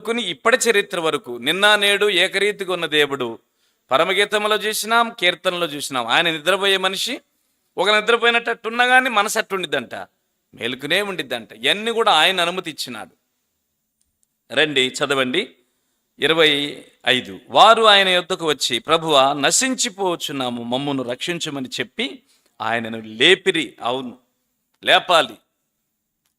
మొదలుకొని ఇప్పటి చరిత్ర వరకు నిన్న నేడు ఏకరీతిగా ఉన్న దేవుడు పరమగీతంలో చూసినాం కీర్తనలో చూసినాం. ఆయన నిద్రపోయే మనిషి ఒక నిద్రపోయినట్టున్నా కానీ మనసు అట్టుండిద్దంట మేలుకునే ఉండిద్దంట. ఇవన్నీ కూడా ఆయన అనుమతి ఇచ్చినాడు. రండి చదవండి. ఇరవై ఐదు. వారు ఆయన యొద్దకు వచ్చి ప్రభువ నశించిపోవచ్చున్నాము మమ్మును రక్షించమని చెప్పి ఆయనను లేపిరి. అవును లేపాలి.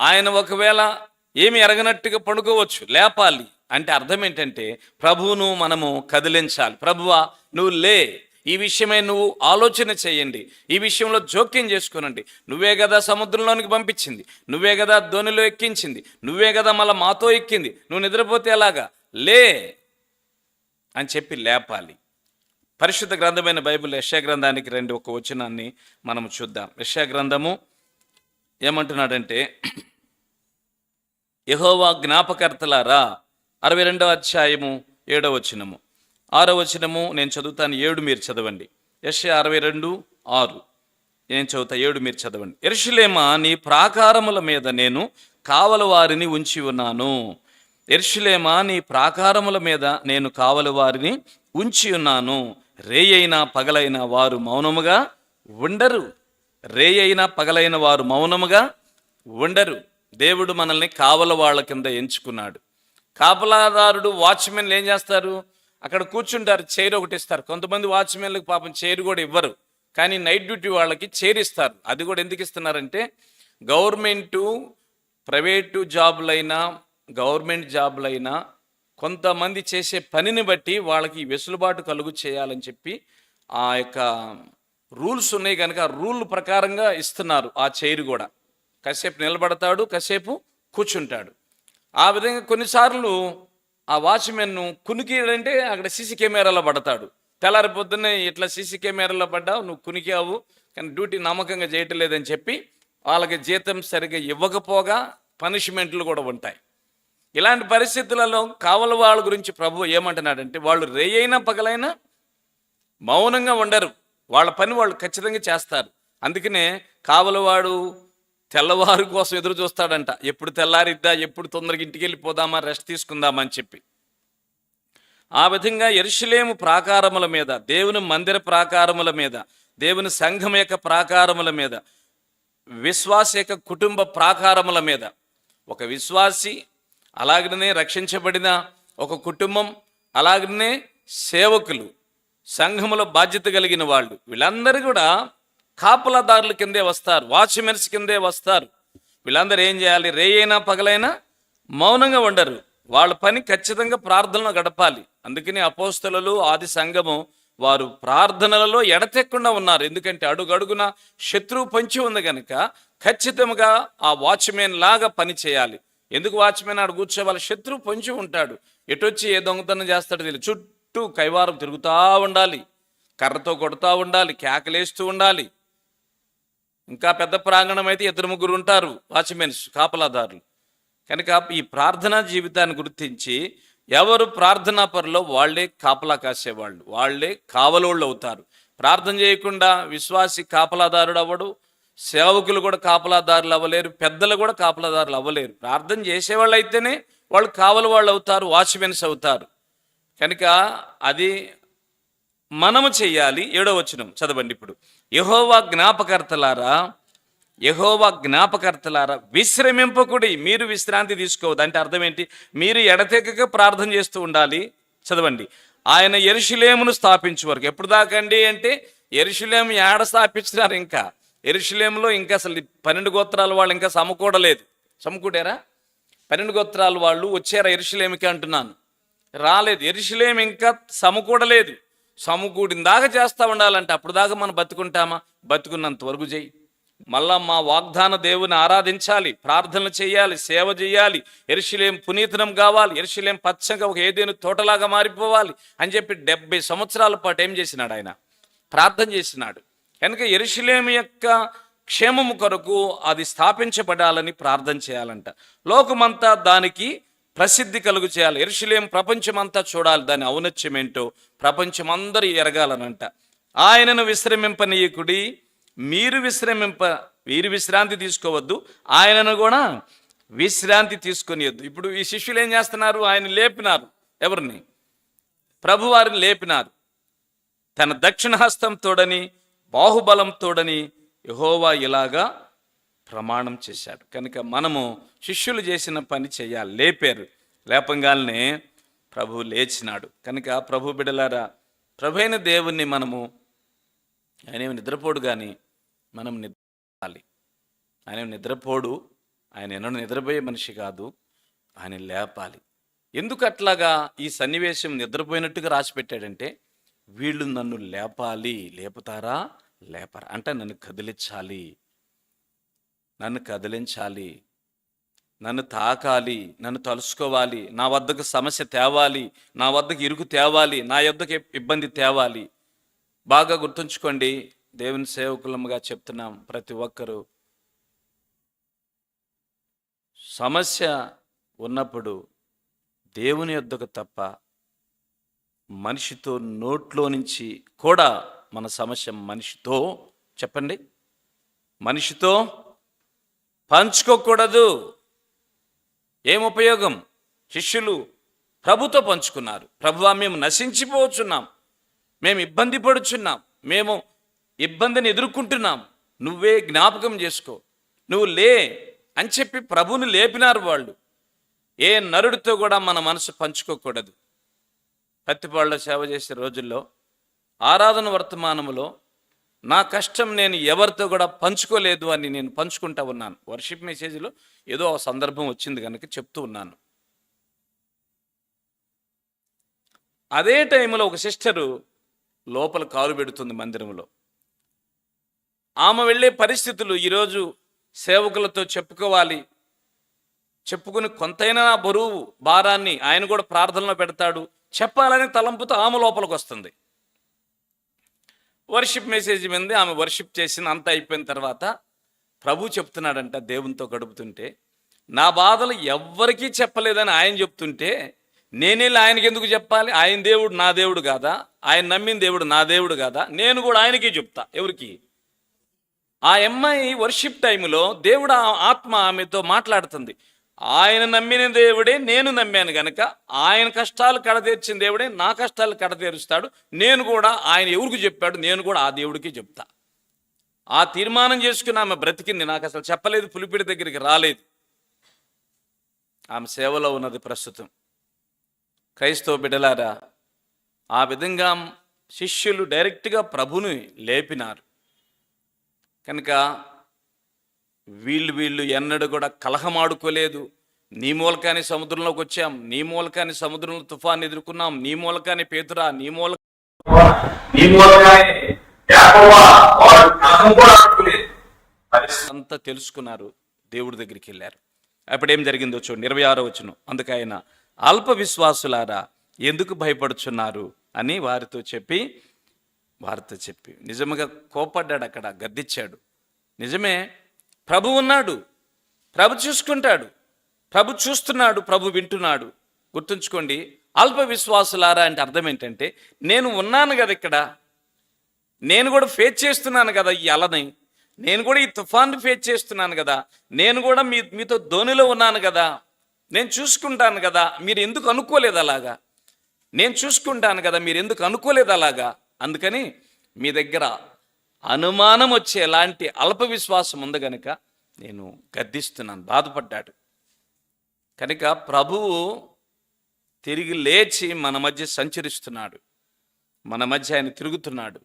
ఆయన ఒకవేళ ఏమి ఎరగనట్టుగా పడుకోవచ్చు? లేపాలి. అంటే అర్థం ఏంటంటే ప్రభువును మనము కదిలించాలి. ప్రభువా నువ్వు లే. ఈ విషయమై నువ్వు ఆలోచన చేయండి. ఈ విషయంలో జోక్యం చేసుకునండి. నువ్వే కదా సముద్రంలోనికి పంపించింది. నువ్వే కదా ధోనిలో ఎక్కించింది. నువ్వే కదా మళ్ళీ మాతో ఎక్కింది. నువ్వు నిద్రపోతే ఎలాగా? లే అని చెప్పి లేపాలి. పరిశుద్ధ గ్రంథమైన బైబిల్ యశా గ్రంథానికి రెండు ఒక వచనాన్ని మనం చూద్దాం. యశా గ్రంథము ఏమంటున్నాడంటే యహోవా జ్ఞాపకర్తలారా అరవై రెండవ అధ్యాయము ఏడవ వచనము. ఆరో వచనము నేను చదువుతాను ఏడు మీరు చదవండి. యశ అరవై రెండు ఆరు. నేను చదువుతా ఏడు మీరు చదవండి. ఎర్షులేమా నీ ప్రాకారముల మీద నేను కావల వారిని ఉంచి ఉన్నాను. ఎర్షులేమ నీ ప్రాకారముల మీద నేను కావల వారిని ఉంచి ఉన్నాను. రేయైనా పగలైన వారు మౌనముగా ఉండరు. రేయైనా పగలైన వారు మౌనముగా ఉండరు. దేవుడు మనల్ని కావల వాళ్ళ కింద ఎంచుకున్నాడు. కాపలాదారుడు వాచ్మెన్లు ఏం చేస్తారు? అక్కడ కూర్చుంటారు చైర్ ఒకటి ఇస్తారు. కొంతమంది వాచ్మెన్లకు పాపం చైర్ కూడా ఇవ్వరు. కానీ నైట్ డ్యూటీ వాళ్ళకి చైర్ ఇస్తారు. అది కూడా ఎందుకు ఇస్తున్నారంటే గవర్నమెంటు ప్రైవేటు జాబులైనా గవర్నమెంట్ జాబులైనా కొంతమంది చేసే పనిని బట్టి వాళ్ళకి వెసులుబాటు కలుగు చేయాలని చెప్పి ఆ యొక్క రూల్స్ ఉన్నాయి కనుక రూల్ ప్రకారంగా ఇస్తున్నారు ఆ చైర్ కూడా. కాసేపు నిలబడతాడు కాసేపు కూర్చుంటాడు. ఆ విధంగా కొన్నిసార్లు ఆ వాచ్మెన్ను కునికిడంటే అక్కడ సీసీ కెమెరాలో పడతాడు. తెల్లారి పొద్దున్నే ఇట్లా సీసీ కెమెరాలో పడ్డావు నువ్వు కునికావు కానీ డ్యూటీ నమ్మకంగా చేయటం లేదని చెప్పి వాళ్ళకి జీతం సరిగ్గా ఇవ్వకపోగా పనిష్మెంట్లు కూడా ఉంటాయి. ఇలాంటి పరిస్థితులలో కావల వాళ్ళ గురించి ప్రభు ఏమంటున్నాడంటే వాళ్ళు రేయైనా పగలైనా మౌనంగా ఉండరు. వాళ్ళ పని వాళ్ళు ఖచ్చితంగా చేస్తారు. అందుకనే కావలవాడు తెల్లవారు కోసం ఎదురు చూస్తాడంట. ఎప్పుడు తెల్లారిద్దా ఎప్పుడు తొందరగా ఇంటికి వెళ్ళిపోదామా రెస్ట్ తీసుకుందామా అని చెప్పి. ఆ విధంగా ఎరుషులేము ప్రాకారముల మీద దేవుని మందిర ప్రాకారముల మీద దేవుని సంఘం యొక్క ప్రాకారముల మీద విశ్వాస యొక్క కుటుంబ ప్రాకారముల మీద ఒక విశ్వాసి అలాగనే రక్షించబడిన ఒక కుటుంబం అలాగనే సేవకులు సంఘములో బాధ్యత కలిగిన వాళ్ళు వీళ్ళందరూ కూడా కాపలాదారుల కిందే వస్తారు వాచ్మెన్స్ కిందే వస్తారు. వీళ్ళందరూ ఏం చేయాలి? రేయైనా పగలైనా మౌనంగా ఉండరు. వాళ్ళ పని ఖచ్చితంగా ప్రార్థనలో గడపాలి. అందుకని అపోస్తలు ఆది సంఘము వారు ప్రార్థనలలో ఎడతెక్కకుండా ఉన్నారు. ఎందుకంటే అడుగడుగున శత్రువు పంచి ఉంది కనుక ఖచ్చితంగా ఆ వాచ్మెన్ లాగా పని చేయాలి. ఎందుకు వాచ్మెన్ ఆడు కూర్చోవాలి శత్రువు పొంచి ఉంటాడు. ఎటొచ్చి ఏ దొంగతనం చేస్తాడో తెలియదు చుట్టూ కైవారం తిరుగుతూ ఉండాలి. కర్రతో కొడుతూ ఉండాలి. కేకలేస్తూ ఉండాలి. ఇంకా పెద్ద ప్రాంగణం అయితే ఇద్దరు ముగ్గురు ఉంటారు వాచ్మెన్స్ కాపలాదారులు. కనుక ఈ ప్రార్థనా జీవితాన్ని గుర్తించి ఎవరు ప్రార్థనా పరులో వాళ్ళే కాపలా కాసేవాళ్ళు వాళ్ళే కావలోళ్ళు అవుతారు. ప్రార్థన చేయకుండా విశ్వాసి కాపలాదారుడు అవ్వడు సేవకులు కూడా కాపలాదారులు అవ్వలేరు పెద్దలు కూడా కాపలాదారులు అవ్వలేరు. ప్రార్థన చేసేవాళ్ళు అయితేనే వాళ్ళు కావలి వాళ్ళు అవుతారు వాచ్మెన్స్ అవుతారు. కనుక అది మనము చెయ్యాలి ఏడో వచనం చదవండి ఇప్పుడు. యహోవా జ్ఞాపకర్తలారా యహోవా జ్ఞాపకర్తలారా విశ్రమింపకుడి మీరు విశ్రాంతి తీసుకోవద్దు. అంటే అర్థం ఏంటి? మీరు ఎడతెగక ప్రార్థన చేస్తూ ఉండాలి. చదవండి. ఆయన ఎరుషులేమును స్థాపించు వరకు. ఎప్పుడు దాకండి అంటే ఎరుషులేము ఏడ స్థాపించినారు ఇంకా? ఎరుషులేములో ఇంకా అసలు పన్నెండు గోత్రాల వాళ్ళు ఇంకా సమకూడలేదు. సమకూడారా? పన్నెండు గోత్రాల వాళ్ళు వచ్చారా ఎరుషులేమికి అంటున్నాను. రాలేదు. ఎరుషులేం ఇంకా సమకూడలేదు. సమకూడిన దాకా చేస్తూ ఉండాలంటే అప్పుడు దాకా మనం బతుకుంటామా? బతుకున్నంత వరకు చేయి. మళ్ళా మా వాగ్దాన దేవుని ఆరాధించాలి ప్రార్థనలు చేయాలి సేవ చేయాలి ఎరుషులేం పునీతనం కావాలి ఎరుషులేం పచ్చగా ఒక ఏదేను తోటలాగా మారిపోవాలి అని చెప్పి డెబ్బై సంవత్సరాల పాటు ఏం చేసినాడు ఆయన? ప్రార్థన చేసినాడు. కనుక ఎరుషులేం యొక్క క్షేమము కొరకు అది స్థాపించబడాలని ప్రార్థన చేయాలంట. లోకమంతా దానికి ప్రసిద్ధి కలుగు చేయాలి. ఎరుషులేం ప్రపంచమంతా చూడాలి. దాని ఔన్నత్యం ఏంటో ప్రపంచమందరూ ఎరగాలనంట. ఆయనను విశ్రమింపనీయకుడి మీరు విశ్రమింప వీరు విశ్రాంతి తీసుకోవద్దు. ఆయనను కూడా విశ్రాంతి తీసుకొనియద్దు. ఇప్పుడు ఈ శిష్యులు ఏం చేస్తున్నారు? ఆయన లేపినారు. ఎవరిని? ప్రభువారిని లేపినారు. తన దక్షిణ హస్తం తోడని బాహుబలం తోడని యహోవా ఇలాగా ప్రమాణం చేశాడు కనుక మనము శిష్యులు చేసిన పని చేయాలి. లేపారు. లేపంగానే ప్రభు లేచినాడు. కనుక ప్రభు బిడలారా ప్రభు అయిన దేవుణ్ణి మనము ఆయన నిద్రపోడు కానీ మనం నిద్రాలి ఆయన నిద్రపోడు. ఆయన ఎన్నడూ నిద్రపోయే మనిషి కాదు. ఆయన లేపాలి. ఎందుకు అట్లాగా ఈ సన్నివేశం నిద్రపోయినట్టుగా రాసి పెట్టాడంటే వీళ్ళు నన్ను లేపాలి. లేపుతారా? లేపరా. అంటే నన్ను కదిలించాలి. నన్ను కదిలించాలి. నన్ను తాకాలి. నన్ను తలుసుకోవాలి. నా వద్దకు సమస్య తేవాలి. నా వద్దకు ఇరుకు తేవాలి. నా యొద్దకు ఇబ్బంది తేవాలి. బాగా గుర్తుంచుకోండి దేవుని సేవకులముగా చెప్తున్నాం ప్రతి ఒక్కరూ. సమస్య ఉన్నప్పుడు దేవుని యొద్దకు తప్ప మనిషితో నోట్లో నుంచి కూడా మన సమస్య మనిషితో చెప్పండి. మనిషితో పంచుకోకూడదు. ఏం ఉపయోగం? శిష్యులు ప్రభుతో పంచుకున్నారు. ప్రభువా మేము నశించిపోతున్నాం మేము ఇబ్బంది పడుచున్నాం. మేము ఇబ్బందిని ఎదుర్కొంటున్నాం. నువ్వే జ్ఞాపకం చేసుకో. నువ్వు లే అని చెప్పి ప్రభుని లేపినారు వాళ్ళు. ఏ నరుడితో కూడా మన మనసు పంచుకోకూడదు. పత్తిపాళ్ళలో సేవ చేసే రోజుల్లో ఆరాధన వర్తమానములో నా కష్టం నేను ఎవరితో కూడా పంచుకోలేదు అని నేను పంచుకుంటా ఉన్నాను. వర్షిప్ మెసేజ్లో ఏదో ఒక సందర్భం వచ్చింది కనుక చెప్తూ ఉన్నాను. అదే టైంలో ఒక సిస్టరు లోపల కాలు పెడుతుంది మందిరంలో. ఆమె వెళ్ళే పరిస్థితులు ఈరోజు సేవకులతో చెప్పుకోవాలి. చెప్పుకుని కొంతైనా బరువు భారాన్ని ఆయన కూడా ప్రార్థనలో పెడతాడు. చెప్పాలని తలంపుతో ఆమె లోపలికి వస్తుంది వర్షిప్ మెసేజ్ మీద ఆమె వర్షిప్ చేసిన అంత అయిపోయిన తర్వాత ప్రభు చెప్తున్నాడంట దేవునితో గడుపుతుంటే నా బాధలు ఎవ్వరికీ చెప్పలేదని ఆయన చెప్తుంటే నేనేళ్ళు ఆయనకి ఎందుకు చెప్పాలి? ఆయన దేవుడు నా దేవుడు కాదా? ఆయన నమ్మిన దేవుడు నా దేవుడు కాదా? నేను కూడా ఆయనకే చెప్తా ఎవరికి? ఆ అమ్మాయి వర్షిప్ టైంలో దేవుడు ఆ ఆత్మ ఆమెతో మాట్లాడుతుంది. ఆయన నమ్మిన దేవుడే నేను నమ్మాను గనక ఆయన కష్టాలు కడతీర్చిన దేవుడే నా కష్టాలు కడతీరుస్తాడు నేను కూడా ఆయన ఎవరికి చెప్పాడు నేను కూడా ఆ దేవుడికి చెప్తా. ఆ తీర్మానం చేసుకుని ఆమె బ్రతికింది నాకు అసలు చెప్పలేదు పులిపిడి దగ్గరికి రాలేదు. ఆమె సేవలో ఉన్నది ప్రస్తుతం. క్రైస్తవ బిడ్డలారా ఆ విధంగా శిష్యులు డైరెక్ట్గా ప్రభుని లేపినారు. కనుక వీళ్ళు వీళ్ళు ఎన్నడూ కూడా కలహమాడుకోలేదు. నీ మూలకాని సముద్రంలోకి వచ్చాం. నీ మూలకాని సముద్రంలో తుఫాన్ ఎదుర్కొన్నాం. నీ మూలకాని పేతురా నీ మూల అంతా తెలుసుకున్నారు. దేవుడి దగ్గరికి వెళ్ళారు. అప్పుడు ఏం జరిగిందో చూడండి. ఇరవై ఆరో వచ్చును అందుకు ఆయన అల్ప విశ్వాసులారా ఎందుకు భయపడుచున్నారు? అని వారితో చెప్పి వారితో చెప్పి. నిజముగా కోపడ్డాడు అక్కడ గద్దిచ్చాడు నిజమే ప్రభు ఉన్నాడు. ప్రభు చూసుకుంటాడు. ప్రభు చూస్తున్నాడు ప్రభు వింటున్నాడు. గుర్తుంచుకోండి అల్ప విశ్వాసులారా అంటే అర్థం ఏంటంటే నేను ఉన్నాను కదా ఇక్కడ. నేను కూడా ఫేస్ చేస్తున్నాను కదా ఈ అలని. నేను కూడా ఈ తుఫాను ఫేస్ చేస్తున్నాను కదా. నేను కూడా మీ మీతో ధోనిలో ఉన్నాను కదా. నేను చూసుకుంటాను కదా. మీరు ఎందుకు అనుకోలేదు అలాగా? నేను చూసుకుంటాను కదా. మీరు ఎందుకు అనుకోలేదు అలాగా? అందుకని మీ దగ్గర అనుమానం వచ్చే ఎలాంటి అల్ప విశ్వాసం ఉంది కనుక నేను గద్దిస్తున్నాను బాధపడ్డాడు. కనుక ప్రభువు తిరిగి లేచి మన మధ్య సంచరిస్తున్నాడు. మన మధ్య ఆయన తిరుగుతున్నాడు.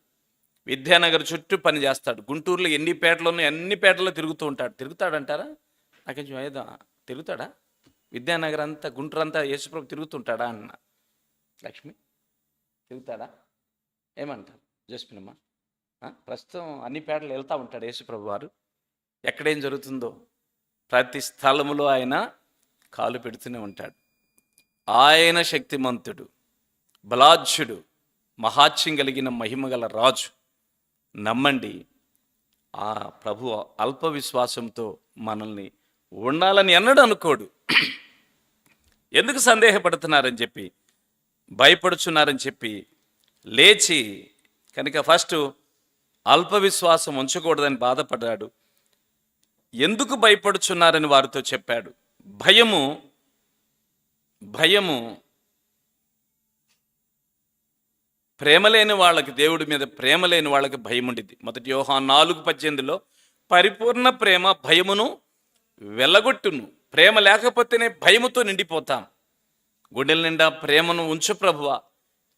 విద్యానగర్ చుట్టూ పని చేస్తాడు. గుంటూరులో ఎన్ని పేటలోనూ అన్ని పేటల్లో తిరుగుతూ ఉంటాడు. తిరుగుతాడంటారా? నాకు కొంచెం ఏదో తిరుగుతాడా? విద్యానగర్ అంతా గుంటూరు అంతా యేసుప్రభు తిరుగుతుంటాడా అన్న. లక్ష్మి తిరుగుతాడా? ఏమంటారు? జస్మినమ్మా. ప్రస్తుతం అన్ని పేటలు వెళ్తూ ఉంటాడు యేసుప్రభు వారు ఎక్కడేం జరుగుతుందో ప్రతి స్థలములో ఆయన కాలు పెడుతూనే ఉంటాడు. ఆయన శక్తిమంతుడు బలాజ్యుడు మహాత్యం కలిగిన మహిమగల రాజు. నమ్మండి ఆ ప్రభు అల్ప విశ్వాసంతో మనల్ని ఉండాలని ఎన్నడూ అనుకోడు. ఎందుకు సందేహపడుతున్నారని చెప్పి భయపడుచున్నారని చెప్పి లేచి కనుక ఫస్ట్ అల్ప విశ్వాసం ఉంచకూడదని బాధపడ్డాడు. ఎందుకు భయపడుచున్నారని వారితో చెప్పాడు. భయము భయము ప్రేమ లేని వాళ్ళకి దేవుడి మీద ప్రేమ లేని వాళ్ళకి భయం ఉండిద్ది మొదటి యోహా నాలుగు పద్దెనిమిదిలో పరిపూర్ణ ప్రేమ భయమును వెళ్ళగొట్టును ప్రేమ లేకపోతేనే భయముతో నిండిపోతాం. గుండెల నిండా ప్రేమను ఉంచు ప్రభువా.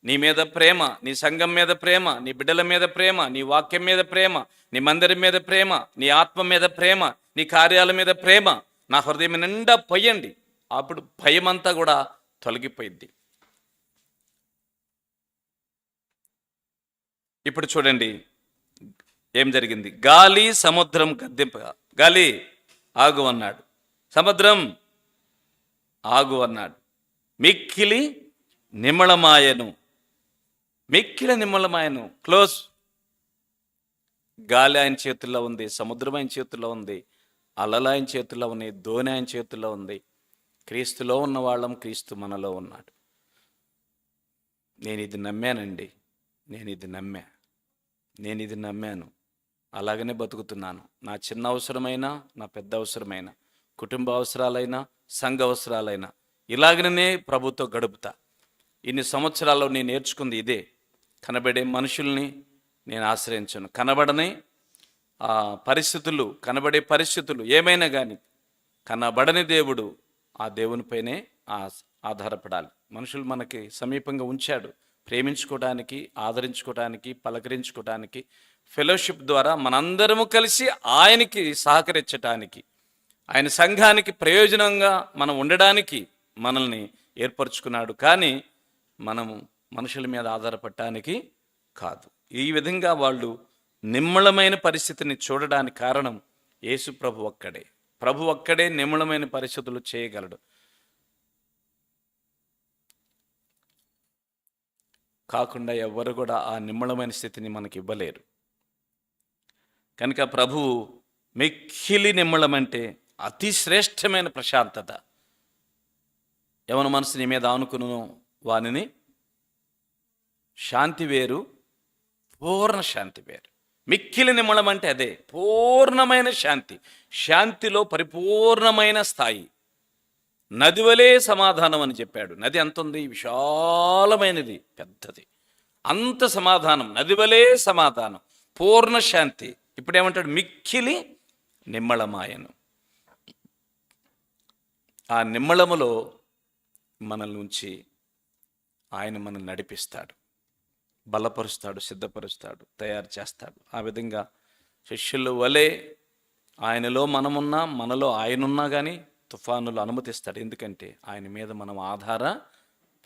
నీ మీద ప్రేమ నీ సంఘం మీద ప్రేమ నీ బిడ్డల మీద ప్రేమ నీ వాక్యం మీద ప్రేమ నీ మందిరం మీద ప్రేమ నీ ఆత్మ మీద ప్రేమ నీ కార్యాల మీద ప్రేమ నా హృదయం నిండా పొయ్యండి. అప్పుడు భయం అంతా కూడా తొలగిపోయింది ఇప్పుడు చూడండి ఏం జరిగింది? గాలి సముద్రం గద్దెంపగా గాలి ఆగు అన్నాడు. సముద్రం ఆగు అన్నాడు. మిక్కిలి నిమ్మళమాయను మిక్కిలి నిమ్మలమాయను క్లోజ్. గాలి ఆయన చేతుల్లో ఉంది సముద్రం ఆయన చేతుల్లో ఉంది అలలు ఆయన చేతుల్లో ఉన్నాయి ధోని ఆయన చేతుల్లో ఉంది. క్రీస్తులో ఉన్న వాళ్ళం క్రీస్తు మనలో ఉన్నాడు. నేను ఇది నమ్మానండి నేను ఇది నమ్మా నేను ఇది నమ్మాను. అలాగనే బతుకుతున్నాను. నా చిన్న అవసరమైనా నా పెద్ద అవసరమైనా కుటుంబ అవసరాలైనా సంఘ అవసరాలైనా ఇలాగనే ప్రభుత్వం గడుపుతా. ఇన్ని సంవత్సరాల్లో నేను నేర్చుకుంది ఇదే. కనబడే మనుషుల్ని నేను ఆశ్రయించను. కనబడని ఆ పరిస్థితులు కనబడే పరిస్థితులు ఏమైనా కానీ కనబడని దేవుడు ఆ దేవునిపైనే ఆ- ఆధారపడాలి. మనుషులు మనకి సమీపంగా ఉంచాడు. ప్రేమించుకోవడానికి ఆదరించుకోవడానికి పలకరించుకోవడానికి ఫెలోషిప్ ద్వారా మనందరము కలిసి ఆయనకి సహకరించటానికి ఆయన సంఘానికి ప్రయోజనంగా మనం ఉండడానికి మనల్ని ఏర్పరచుకున్నాడు. కానీ మనము మనుషుల మీద ఆధారపడటానికి కాదు. ఈ విధంగా వాళ్ళు నిమ్మళమైన పరిస్థితిని చూడడానికి కారణం యేసు ప్రభు ఒక్కడే. ప్రభు ఒక్కడే నిమ్మళమైన పరిస్థితులు చేయగలడు. కాకుండా ఎవ్వరు కూడా ఆ నిమ్మళమైన స్థితిని మనకి ఇవ్వలేరు. కనుక ప్రభువు మిక్కిలి నిమ్మళమంటే అతి శ్రేష్టమైన ప్రశాంతత. ఎవరి మనసు నీ మీద ఆనుకును వానిని శాంతి వేరు పూర్ణ శాంతి వేరు. మిక్కిలి నిమ్మళం అంటే అదే పూర్ణమైన శాంతి. శాంతిలో పరిపూర్ణమైన స్థాయి. నది వలే సమాధానం అని చెప్పాడు. నది ఎంత ఉంది? విశాలమైనది పెద్దది. అంత సమాధానం నది వలే సమాధానం పూర్ణ శాంతి. ఇప్పుడు ఏమంటాడు? మిక్కిలి నిమ్మళమాయను. ఆ నిమ్మళములో మనల్ని ఉంచి ఆయన మనల్ని నడిపిస్తాడు. బలపరుస్తాడు సిద్ధపరుస్తాడు తయారు చేస్తాడు. ఆ విధంగా శిష్యులు వలె ఆయనలో మనమున్నా మనలో ఆయనున్నా కానీ తుఫానులు అనుమతిస్తాడు. ఎందుకంటే ఆయన మీద మనం ఆధార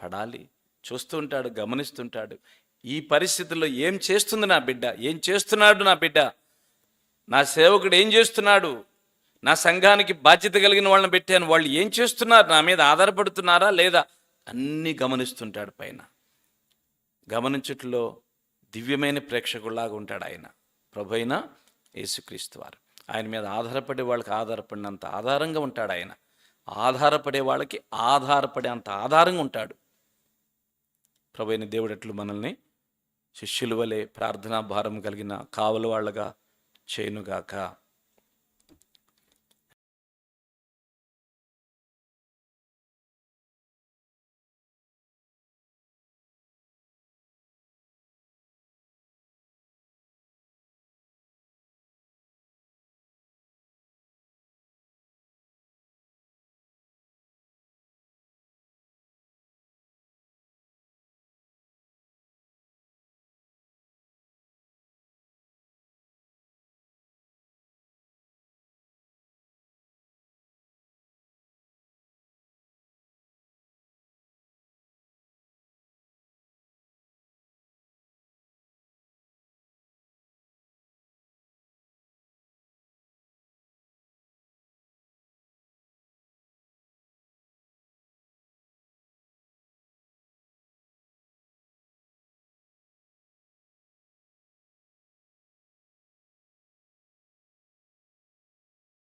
పడాలి. చూస్తుంటాడు గమనిస్తుంటాడు. ఈ పరిస్థితుల్లో ఏం చేస్తుంది నా బిడ్డ? ఏం చేస్తున్నాడు నా బిడ్డ? నా సేవకుడు ఏం చేస్తున్నాడు? నా సంఘానికి బాధ్యత కలిగిన వాళ్ళని పెట్టాను. వాళ్ళు ఏం చేస్తున్నారు? నా మీద ఆధారపడుతున్నారా లేదా? అన్నీ గమనిస్తుంటాడు పైన. గమనించుట్లో దివ్యమైన ప్రేక్షకుల్లాగా ఉంటాడు ఆయన. ప్రభు అయిన యేసుక్రీస్తు వారు. ఆయన మీద ఆధారపడే వాళ్ళకి ఆధారపడినంత ఆధారంగా ఉంటాడు ఆయన. ఆధారపడే వాళ్ళకి ఆధారపడే అంత ఆధారంగా ఉంటాడు. ప్రభు అయిన దేవుడట్లు మనల్ని శిష్యుల వలె ప్రార్థనా భారం కలిగిన కావలి వాళ్ళగా చేయనుగాక.